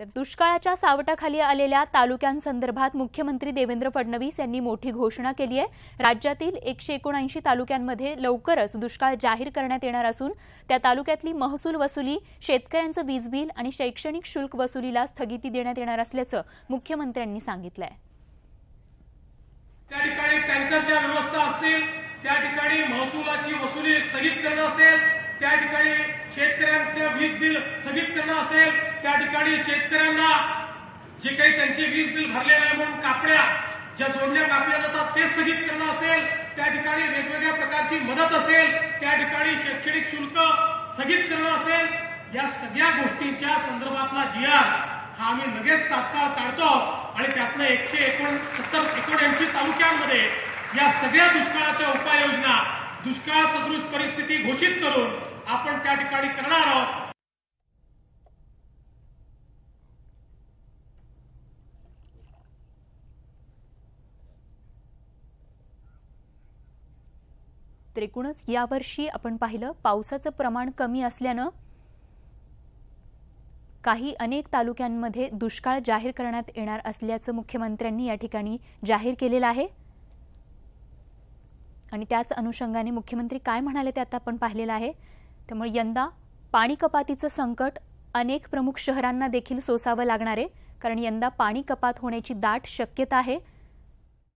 तर दुष्काळाच्या सावटाखाली आलेल्या तालुक्यांसंदर्भात मुख्यमंत्री देवेंद्र फडणवीस यांनी मोठी घोषणा केली आहे. राज्यातील एकशे एकोणऐंशी तालुक्यांमध्ये लवकरच दुष्काळ जाहीर करण्यात येणार असून त्या तालुक्यातली महसूल वसुली शेतकऱ्यांचं वीज बिल आणि शैक्षणिक शुल्क वसुलीला स्थगिती देण्यात येणार असल्याचं मुख्यमंत्र्यांनी सांगितलं आहे त्या ठिकाणी टँकरच्या व्यवस्था असतील त्या ठिकाणी महसुलाची वसुली स्थगित करणं असेल त्या ठिकाणी शेतकऱ्यांचं वीज बिल स्थगित करणं असेल त्या ठिकाणी शेतकऱ्यांना जे काही त्यांचे वीज बिल भरले नाही म्हणून कापड्या ज्या जोडण्या कापल्या जातात ते स्थगित करणं असेल त्या ठिकाणी वेगवेगळ्या प्रकारची मदत असेल त्या ठिकाणी शैक्षणिक शुल्क स्थगित करणं असेल या सगळ्या गोष्टींच्या संदर्भातला जीआर हा आम्ही लगेच तात्काळ काढतो आणि त्यातनं एकशे एकोणसत्तर एकोणऐंशी तालुक्यांमध्ये या सगळ्या दुष्काळाच्या उपाययोजना दुष्काळ सदृश परिस्थिती घोषित करून आपण त्या ठिकाणी करणार तर एकूणच यावर्षी आपण पाहिलं पावसाचं प्रमाण कमी असल्यानं काही अनेक तालुक्यांमध्ये दुष्काळ जाहीर करण्यात येणार असल्याचं मुख्यमंत्र्यांनी या ठिकाणी जाहीर केलेलं आहे. आणि त्याच अनुषंगाने मुख्यमंत्री काय म्हणाले ते आता आपण पाहिलेलं आहे. त्यामुळे यंदा पाणी कपातीचं संकट अनेक प्रमुख शहरांना देखील सोसावं लागणार आहे. कारण यंदा पाणी कपात होण्याची दाट शक्यता आहे.